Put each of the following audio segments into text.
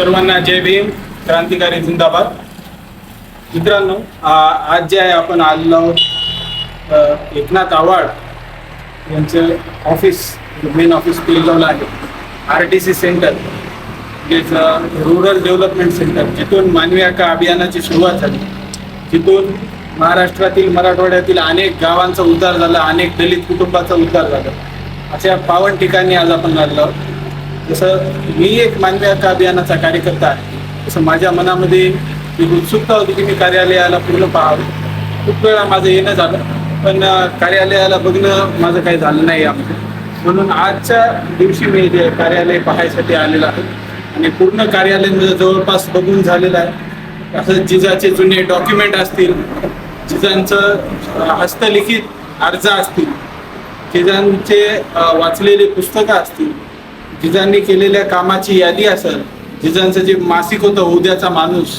सर्वांना जय भीम क्रांतिकारी जिंदाबाद. मित्रांनो आज जे आहे आपण आलेलो आहोत एकनाथ आव्हाड यांचं ऑफिस मेन ऑफिस पिलगावला आहे. आर टी सी सेंटर म्हणजेच रुरल डेव्हलपमेंट सेंटर जिथून मानवी हक्क अभियानाची सुरुवात झाली. जिथून महाराष्ट्रातील मराठवाड्यातील अनेक गावांचा उद्धार झाला अनेक दलित कुटुंबाचा उद्धार झाला. अशा पावन ठिकाणी आज आपण आलेलो आहोत. जसं मी एक मानवी हक्क अभियानाचा कार्यकर्ता आहे. तसं माझ्या मनामध्ये एक उत्सुकता होती की मी कार्यालयाला पूर्ण पाहावं. खूप वेळा माझं येणं झालं पण कार्यालयाला बघणं माझं काही झालं नाही यामध्ये. म्हणून आजच्या दिवशी मी जे कार्यालय पाहायसाठी आलेलं आहे. आणि पूर्ण कार्यालय माझं जवळपास बघून झालेलं आहे. असं जिजाचे जुने डॉक्युमेंट असतील जिजांचं हस्तलिखित अर्ज असतील जिजांचे वाचलेले पुस्तकं असतील जिजांनी केलेल्या कामाची यादी असेल जिजांचं जे मासिक होतं उद्याचा माणूस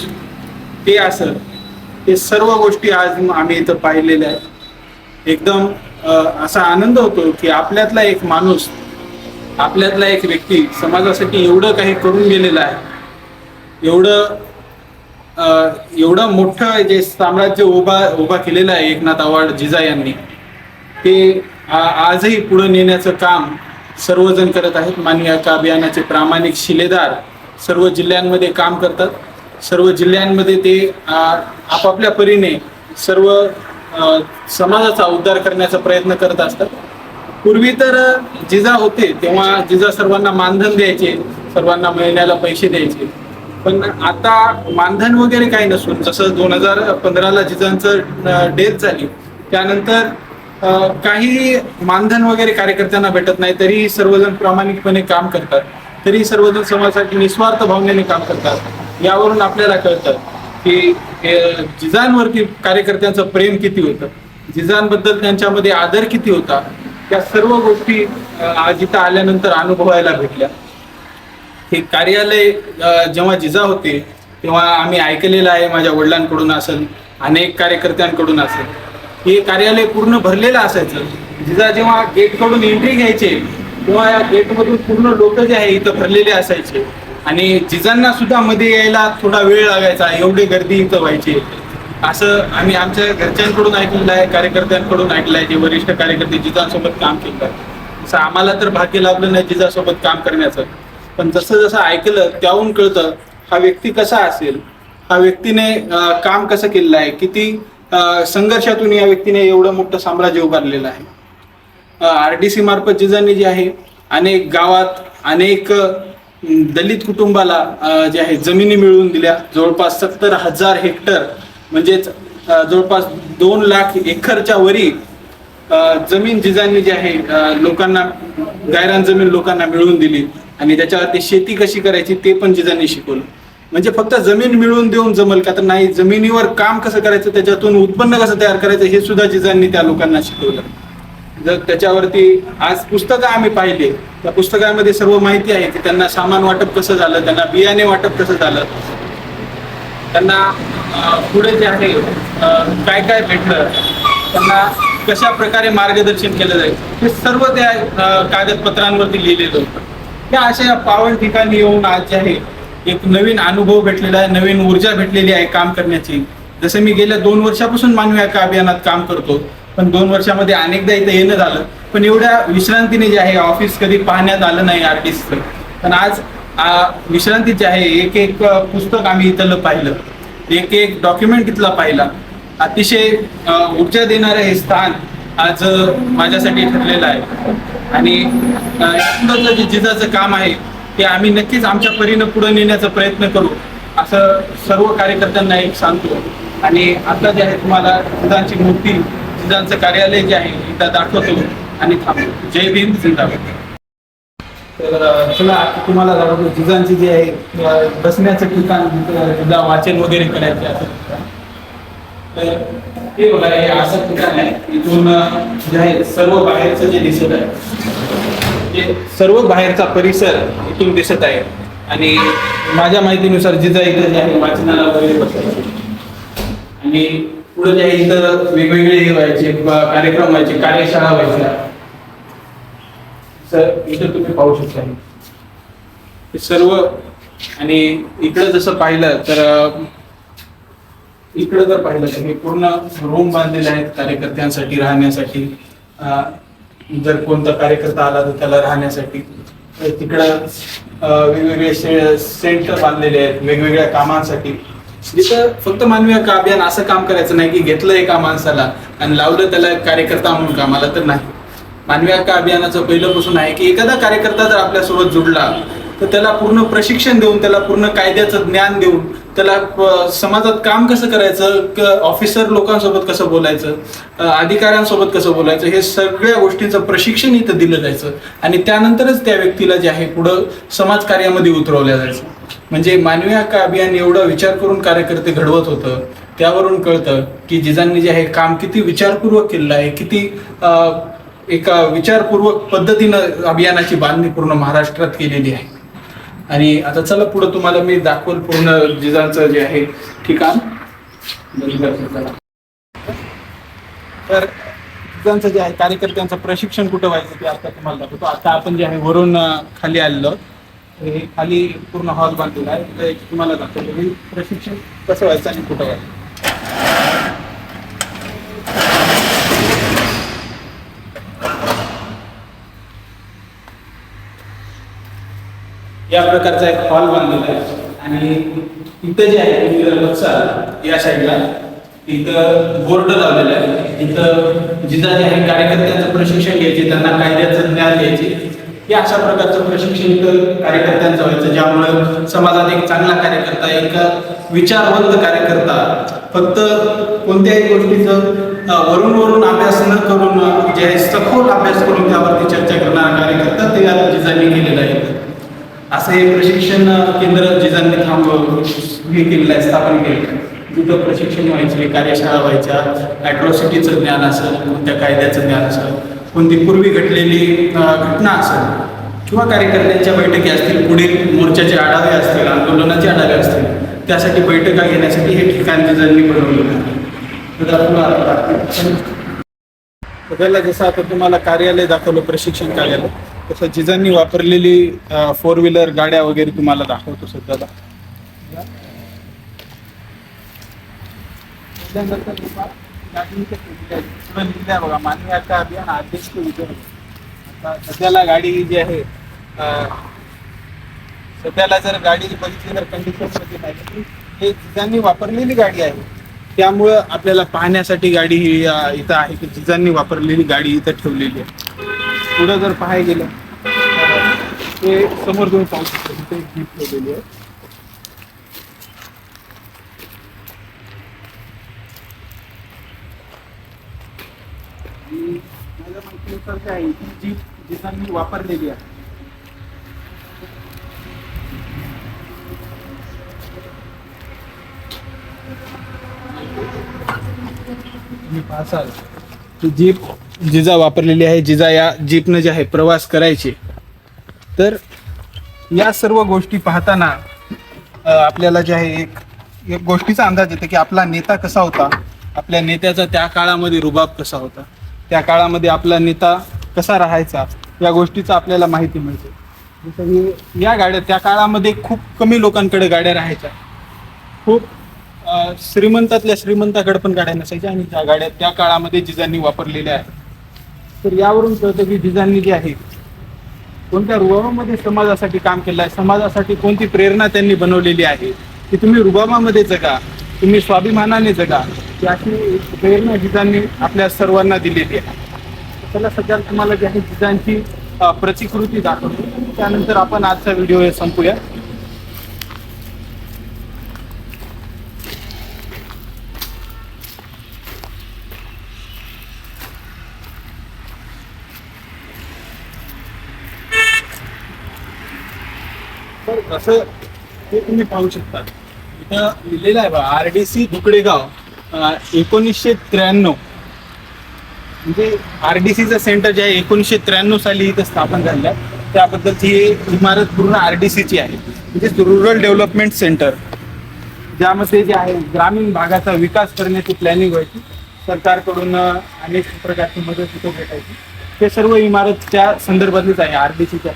ते असेल ते सर्व गोष्टी आज आम्ही इथं पाहिलेल्या आहेत. एकदम असा आनंद होतो की आपल्यातला एक माणूस आपल्यातला एक व्यक्ती समाजासाठी एवढं काही करून गेलेला आहे. एवढं एवढं मोठं जे साम्राज्य उभा उभा केलेलं आहे एकनाथ आव्हाड जिजा यांनी ते आ- आजही पुढे नेण्याचं काम सर्वजण करत आहेत. मानवीयाच्या अभियानाचे प्रामाणिक शिलेदार सर्व जिल्ह्यांमध्ये काम करतात. सर्व जिल्ह्यांमध्ये ते आपापल्या परीने सर्व समाजाचा उद्धार करण्याचा प्रयत्न करत असतात. पूर्वी तर जिजा होते तेव्हा जिजा सर्वांना मानधन द्यायचे सर्वांना महिन्याला पैसे द्यायचे. पण आता मानधन वगैरे काही नसून जसं दोन हजार पंधराला जिजांचं डेथ झाली त्यानंतर काही मानधन वगैरे कार्यकर्त्यांना भेटत नाही तरी सर्वजण प्रामाणिकपणे काम करतात. तरी सर्वजण समाजासाठी निस्वार्थ भावनेने काम करतात. यावरून आपल्याला कळतं की जिजांवरती कार्यकर्त्यांचं प्रेम किती होतं. जिजांबद्दल त्यांच्यामध्ये आदर किती होता. त्या सर्व गोष्टी जिथं आज इथं आल्यानंतर अनुभवायला भेटल्या. हे कार्यालय जेव्हा जिजा होते तेव्हा आम्ही ऐकलेलं आहे माझ्या वडिलांकडून असेल अनेक कार्यकर्त्यांकडून असेल. हे कार्यालय पूर्ण भरलेलं असायचं. जिजा जेव्हा गेटकडून एंट्री घ्यायचे तेव्हा या गेटमधून पूर्ण लोक जे आहे इथं भरलेले असायचे. आणि जिजांना सुद्धा मध्ये यायला थोडा वेळ लागायचा एवढी गर्दी इथं व्हायची. असं आम्ही आमच्या घरच्यांकडून ऐकलेलं आहे कार्यकर्त्यांकडून ऐकलं आहे जे वरिष्ठ कार्यकर्ते जिजांसोबत काम केलं. असं तसं आम्हाला तर भाग्य लाभलं नाही जिजासोबत काम करण्याचं. पण जसं जसं ऐकलं त्याहून कळतं हा व्यक्ती कसा असेल? हा व्यक्तीने काम कसं केलेलं आहे? किती संघर्षातून या व्यक्तीने एवढं मोठं साम्राज्य उभारलेलं आहे. आर डी सी मार्फत जिजांनी जे आहे अनेक गावात अनेक दलित कुटुंबाला जे आहे जमिनी मिळवून दिल्या. जवळपास सत्तर हजार हेक्टर म्हणजेच जवळपास दोन लाख एकरच्या वरी जमीन जिजांनी जी आहे लोकांना गायरान जमीन लोकांना मिळवून दिली. आणि त्याच्यावरती शेती कशी करायची ते पण जिजांनी शिकवलं. म्हणजे फक्त जमीन मिळवून देऊन जमल का? तर नाही जमिनीवर काम कसं करायचं? त्याच्यातून उत्पन्न कसं तयार करायचं? हे सुद्धा जिजांनी त्या लोकांना शिकवलं. जर त्याच्यावरती आज पुस्तकं आम्ही पाहिले त्या पुस्तकामध्ये सर्व माहिती आहे की त्यांना सामान वाटप कसं झालं त्यांना बियाणे वाटप कसं झालं त्यांना पुढे जे आहे काय काय भेटलं त्यांना कशा प्रकारे मार्गदर्शन केलं जाईल हे सर्व त्या कागदपत्रांवरती लिहिलेलं होतं. या अशा या पावन ठिकाणी येऊन आज जे आहे एक नवीन अनुभव भेटलेला आहे नवीन ऊर्जा भेटलेली आहे काम करण्याची. जसं मी गेल्या दोन वर्षापासून मानवी हक्क अभियानात काम करतो पण दोन वर्षामध्ये अनेकदा इथं येणं झालं. पण एवढ्या विश्रांतीने जे आहे ऑफिस कधी पाहण्यात आलं नाही आर्टिस्टचं. पण आज विश्रांती जे आहे एक एक पुस्तक आम्ही इथलं पाहिलं. एक एक डॉक्युमेंट इथला पाहिला. अतिशय ऊर्जा देणारं हे स्थान आज माझ्यासाठी ठरलेलं आहे. आणि जे जिजाचं काम आहे की आम्ही नक्कीच आमच्या परीनं पुढे नेण्याचा प्रयत्न करू असं सर्व कार्यकर्त्यांना एक सांगतो. आणि आता जे आहे तुम्हाला जिजांची मूर्ती जिजांचं कार्यालय जे आहे एकदा दाखवतो आणि थांबतो. जय भीम जिंदाबाद. तर चला तुम्हाला दाखवतो जिजांची जे आहे बसण्याचं ठिकाण जिजा वाचन वगैरे करायचे असं तर हे बघा हे असं ठिकाण आहे इथून जे आहे सर्व बाहेरचं जे दिसत आहे. म्हणजे सर्व बाहेरचा परिसर इथून दिसत आहे. आणि माझ्या माहितीनुसार जिजा इथं जे आहे वाचनाला वगैरे बसायचे आणि पुढे जे आहे इथं वेगवेगळे हे व्हायचे कार्यक्रम व्हायचे कार्यशाळा व्हायच्या. सर इथं तुम्ही पाहू शकता. हे सर्व आणि इकडं जसं पाहिलं तर इकडं जर पाहिलं तर हे पूर्ण रूम बांधलेले आहेत कार्यकर्त्यांसाठी राहण्यासाठी. जर कोणता कार्यकर्ता आला तर त्याला राहण्यासाठी तिकडं वेगवेगळे सेंटर बांधलेले आहेत वेगवेगळ्या कामांसाठी. जिथं फक्त मानवी अभियान असं काम करायचं नाही की घेतलं एका माणसाला आणि लावलं त्याला कार्यकर्ता म्हणून कामाला तर नाही. मानवी हक्क अभियानाचं पहिलंपासून आहे की एखादा कार्यकर्ता जर आपल्यासोबत जुडला तर त्याला पूर्ण प्रशिक्षण देऊन त्याला पूर्ण कायद्याचं ज्ञान देऊन त्याला समाजात काम कसं करायचं? ऑफिसर लोकांसोबत कसं बोलायचं? अधिकाऱ्यांसोबत कसं बोलायचं? हे सगळ्या गोष्टींचं प्रशिक्षण इथं दिलं जायचं. आणि त्यानंतरच त्या व्यक्तीला जे आहे पुढं समाज कार्यामध्ये उतरवलं जायचं. म्हणजे मानवी हक्क अभियान एवढा विचार करून कार्यकर्ते घडवत होतं त्यावरून कळतं की जिजांनी जे आहे काम किती विचारपूर्वक केलेलं आहे किती एका विचारपूर्वक पद्धतीनं अभियानाची बांधणी पूर्ण महाराष्ट्रात केलेली आहे. आणि आता चला पुढे तुम्हाला मी दाखवल पूर्ण जिजांचं जे आहे ठिकाण. तर जिजांचं जे आहे कार्यकर्त्यांचं प्रशिक्षण कुठं व्हायचं ते आता तुम्हाला दाखवतो. आता आपण जे आहे वरून खाली आलेलो हे खाली पूर्ण हॉल बांधलेला आहे. तुम्हाला दाखवतो प्रशिक्षण कसं व्हायचं आणि कुठं व्हायचं. या प्रकारचा एक हॉल बांधलेला आहे. आणि इथं जे आहे तुम्ही जर बघसाल या साईडला इथं बोर्ड लावलेला आहे. इथं जिथं जे आहे कार्यकर्त्यांचं प्रशिक्षण घ्यायचे त्यांना कायद्याचं ज्ञान द्यायचे. हे अशा प्रकारचं प्रशिक्षण इथं कार्यकर्त्यांचं व्हायचं ज्यामुळं समाजात एक चांगला कार्यकर्ता एक विचारवंत कार्यकर्ता फक्त कोणत्याही गोष्टीचं वरून वरून अभ्यास न करून जे आहे सखोल अभ्यास करून त्यावरती चर्चा करणारा कार्यकर्ता ते या जिजांनी केलेला आहे. असं हे प्रशिक्षण केंद्र जिजांनी थांब हे केलेलं आहे स्थापन केलेलं आहे तिथं प्रशिक्षण व्हायचे कार्यशाळा व्हायच्या ॲट्रॉसिटीचं ज्ञान असेल कोणत्या कायद्याचं ज्ञान असेल कोणती पूर्वी घडलेली घटना असेल किंवा कार्यकर्त्यांच्या बैठकी असतील पुढील मोर्चाचे आढावे असतील आंदोलनाचे आढावे असतील त्यासाठी बैठका घेण्यासाठी हे ठिकाण जिजांनी बनवलेलं आहे. तर बघायला जसं आता तुम्हाला कार्यालय दाखवलं प्रशिक्षण कार्यालय. तसं जिजांनी वापरलेली फोर व्हीलर गाड्या वगैरे तुम्हाला दाखवतो सध्याला बघा मानवी हक्क अभियान आदेश आता. सध्याला गाडी जी आहे सध्याला जर गाडी बघितली तर कंडिशन नाही. हे जिजांनी वापरलेली गाडी आहे. त्यामुळं आपल्याला पाहण्यासाठी गाडी ही इथं आहे की जिजांनी वापरलेली गाडी इथं ठेवलेली आहे. पुढं जर पाहायला गेलं ते समोर तुम्ही पाहू शकता तिथे एक जीप ठेवलेली आहे. आणि माझ्या माहितीनुसार काय आहे, ही जीप जिजांनी वापरलेली आहे. तुम्ही पाहसाल ती जीप जिजा वापरलेली आहे जिजा या जीपनं जे आहे प्रवास करायचे. तर या सर्व गोष्टी पाहताना आपल्याला जे आहे एक एक गोष्टीचा अंदाज येतो की आपला नेता कसा होता आपल्या नेत्याचा त्या काळामध्ये रुबाब कसा होता त्या काळामध्ये आपला नेता कसा राहायचा या गोष्टीचा आपल्याला माहिती मिळते. जसं या गाड्या त्या काळामध्ये खूप कमी लोकांकडे गाड्या राहायच्या. खूप श्रीमंतातल्या श्रीमंताकडे पण गाड्या नसायच्या आणि त्या गाड्या त्या काळामध्ये जिजांनी वापरलेल्या आहेत. तर यावरून कळतं की जिजांनी जे आहे कोणत्या रुबाबामध्ये समाजासाठी काम केलं आहे समाजासाठी कोणती प्रेरणा त्यांनी बनवलेली आहे की तुम्ही रुबाबामध्ये जगा तुम्ही स्वाभिमानाने जगा ही अशी प्रेरणा जिजांनी आपल्या सर्वांना दिलेली आहे. चला सध्या तुम्हाला जी आहे जिजांची प्रतिकृती दाखवतो. त्यानंतर आपण आजचा व्हिडिओ संपूया. तसं ते तुम्ही पाहू शकता. इथं लिहिलेलं आहे बा आर डी सी धुकडेगाव एकोणीसशे त्र्याण्णव. म्हणजे आर डी सीचं सेंटर जे आहे एकोणीसशे त्र्याण्णव साली इथं स्थापन झालेलं आहे. त्याबद्दल ही इमारत पूर्ण आर डी सीची आहे. म्हणजे रुरल डेव्हलपमेंट सेंटर ज्यामध्ये जे आहे ग्रामीण भागाचा विकास करण्याची प्लॅनिंग व्हायची. सरकारकडून अनेक प्रकारची मदत तिथं भेटायची. ते सर्व इमारतच्या संदर्भातलीच आहे आर डी सीच्या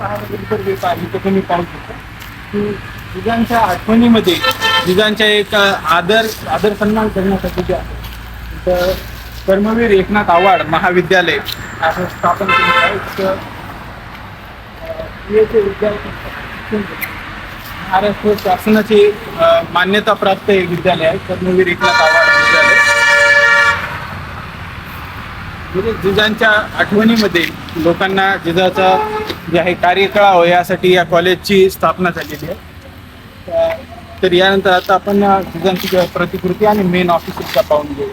पाहायला गेलं तर वेळ पाहू की जिजांच्या आठवणीमध्ये जिजांच्या एक आदर आदर सन्मान करण्यासाठी जे आहे कर्मवीर एकनाथ आव्हाड महाविद्यालय असं स्थापन केलं आहे. विद्यार्थी महाराष्ट्र शासनाची मान्यता प्राप्त एक विद्यालय आहे कर्मवीर एकनाथ आव्हाड विद्यालय म्हणजे जिजांच्या आठवणीमध्ये लोकांना जिजाचा जे आहे कार्यकळावं यासाठी या कॉलेजची स्थापना झालेली आहे. तर- यानंतर आता आपण जिजांची प्रतिकृती आणि मेन ऑफिस सुद्धा पाहून घेऊ.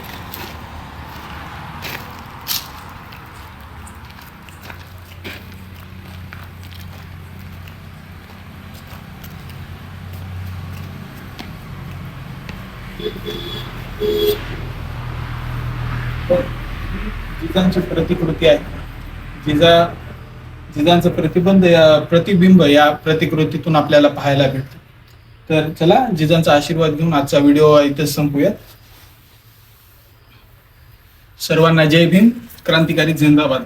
तर जिजांची प्रतिकृती आहे. जिजा जिजांचं प्रतिबंध या प्रतिबिंब या प्रतिकृतीतून आपल्याला पाहायला भेटतं. तर चला जिजांचा आशीर्वाद घेऊन आजचा व्हिडिओ इथेच संपूयात. सर्वांना जय भीम क्रांतिकारी जिंदाबाद